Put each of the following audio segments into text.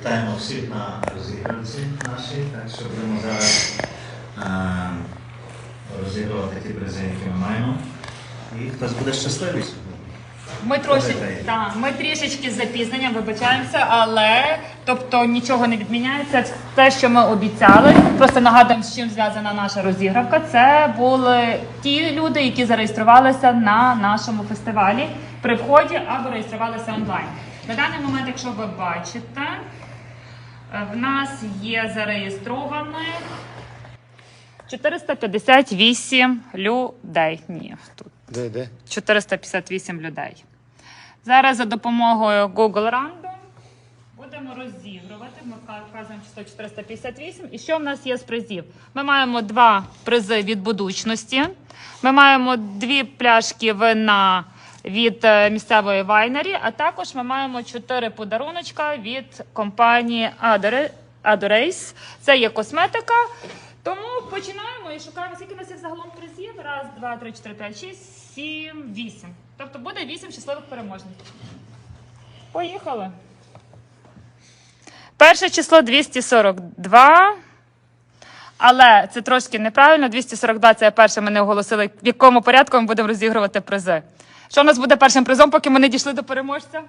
Вітаємо всіх на розігранці нашій. Так що будемо зараз розігрувати ті призи, які ми маємо. І хтось буде щасливий сьогодні. Ми Добре. та, ми трішечки з запізненням вибачаємося, але тобто нічого не відміняється. Те, що ми обіцяли. Просто нагадуємо, з чим зв'язана наша розігравка. Це були ті люди, які зареєструвалися на нашому фестивалі при вході або реєструвалися онлайн. На даний момент, якщо ви бачите, в нас є зареєстрованих 458 людей. Ні, тут Де, де? 458 людей. Зараз за допомогою Google Random будемо розігрувати. Ми вказуємо число 458. І що в нас є з призів? Ми маємо два призи від будучності. Ми маємо дві пляшки вина від е, місцевої вайнері, а також ми маємо чотири подаруночка від компанії Adorace. Це є косметика. Тому починаємо і шукаємо, скільки нас є загалом призів. Раз, два, три, чотири, п'ять, шість, сім, вісім. Тобто буде вісім щасливих переможників. Поїхали. Перше число 242. Але це трошки неправильно. 242 це перше. Ми не оголосили, в якому порядку ми будемо розігрувати призи. Що у нас буде першим призом, поки ми не дійшли до переможця?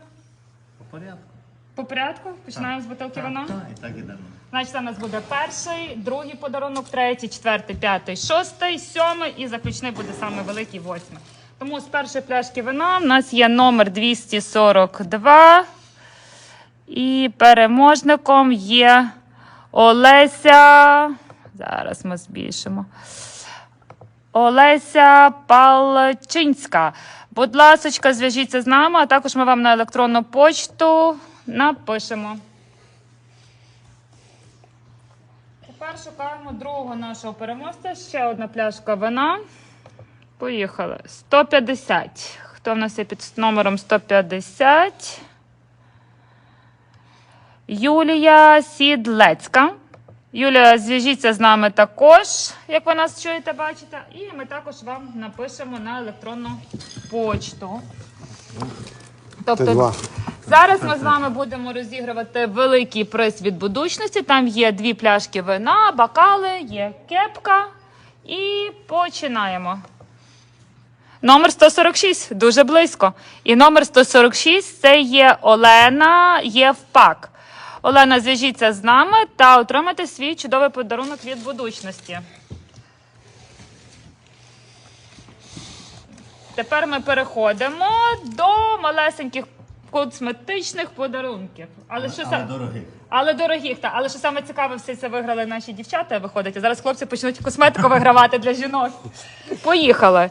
По порядку. По порядку? Починаємо з бутилки вина. Так, і так ідемо. Значить, це у нас буде перший, другий подарунок, третій, четвертий, п'ятий, шостий, сьомий і заключний буде саме великий восьмий. Тому з першої пляшки вина в нас є номер 242. І переможником є Олеся. Зараз ми збільшимо. Олеся Палчинська. Будь ласочка, зв'яжіться з нами, а також ми вам на електронну почту напишемо. Тепер шукаємо другого нашого переможця. Ще одна пляшка вина. Поїхали. 150. Хто в нас є під номером 150? Юлія Сідлецька. Юлія, зв'яжіться з нами також, як ви нас чуєте, бачите. І ми також вам напишемо на електронну почту. Тобто, Зараз ми з вами будемо розігрувати великий приз від будучності. Там є дві пляшки вина, бокали, є кепка. І починаємо. Номер 146, дуже близько. І номер 146 це є Олена Євпак. Олена, зв'яжіться з нами та отримайте свій чудовий подарунок від будучності. Тепер ми переходимо до малесеньких косметичних подарунків. Але що Але дорогих. але дорогих, та але що саме цікаве, все це виграли наші дівчата. Виходить. А зараз хлопці почнуть косметику вигравати для жінок. Поїхали.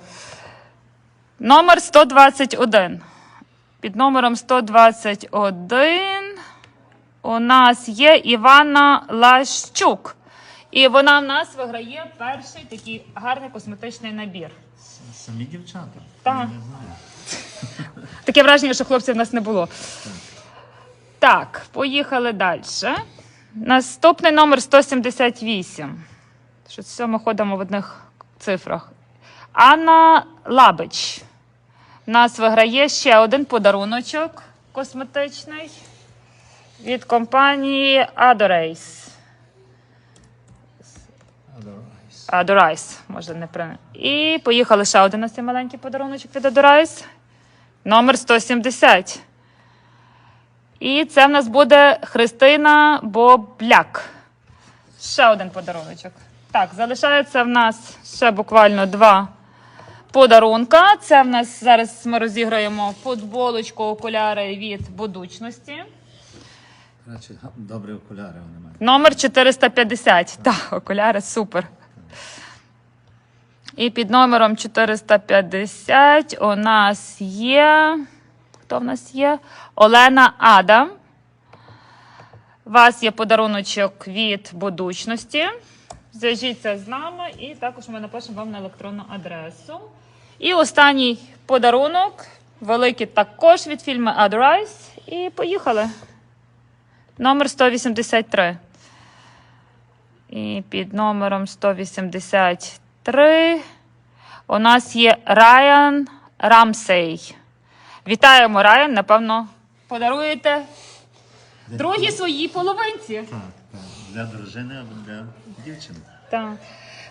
Номер 121. Під номером 121 у нас є Івана Лащук. І вона в нас виграє перший такий гарний косметичний набір. Самі дівчата. Так. Я не знаю. Таке враження, що хлопців в нас не було. Так, поїхали далі. Наступний номер 178. Що це ми ходимо в одних цифрах. Анна Лабич. У нас виграє ще один подаруночок косметичний від компанії Adorace. Adorace, може не при. І поїхали ще один ось цей маленький подаруночок від Adorace. Номер 170. І це в нас буде Христина Бобляк. Ще один подаруночок. Так, залишається в нас ще буквально два подарунка. Це в нас зараз ми розіграємо футболочку, окуляри від будучності. Коротше, добрі окуляри вони мають. Номер 450. Так, окуляри супер. І під номером 450 у нас є. Хто в нас є? Олена Адам. У вас є подаруночок від будучності. Зв'яжіться з нами, і також ми напишемо вам на електронну адресу. І останній подарунок, великий також від фільму Adrise. І поїхали. Номер 183. І під номером 183 у нас є Райан Рамсей. Вітаємо, Райан. Напевно, подаруєте другій своїй половинці. Так, так. Для дружини або для дівчини. Так.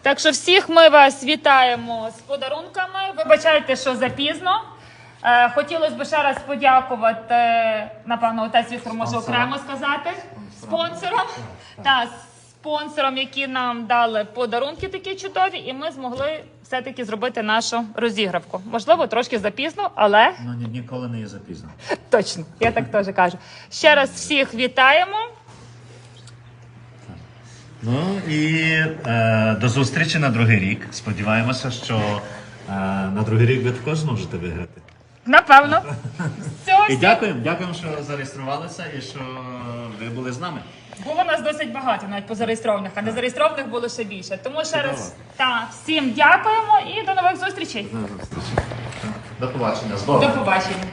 Так що всіх ми вас вітаємо з подарунками. Вибачайте, що запізно. Е, хотілося б ще раз подякувати, напевно, отець Віктор може окремо сказати. Спонсорам. Та, спонсорам, які нам дали подарунки такі чудові, і ми змогли все-таки зробити нашу розігравку. Можливо, трошки запізно, але Ну ні, ніколи не є запізно. точно, я так теж кажу. Ще раз всіх вітаємо. Ну і е, до зустрічі на другий рік. Сподіваємося, що е, на другий рік ви також зможете виграти. Напевно. Все, І всім- дякуємо, дякуємо, що зареєструвалися і що ви були з нами. Було нас досить багато, навіть по зареєстрованих, а не зареєстрованих було ще більше. Тому ще раз та, всім дякуємо і до нових зустрічей. До побачення. З До побачення.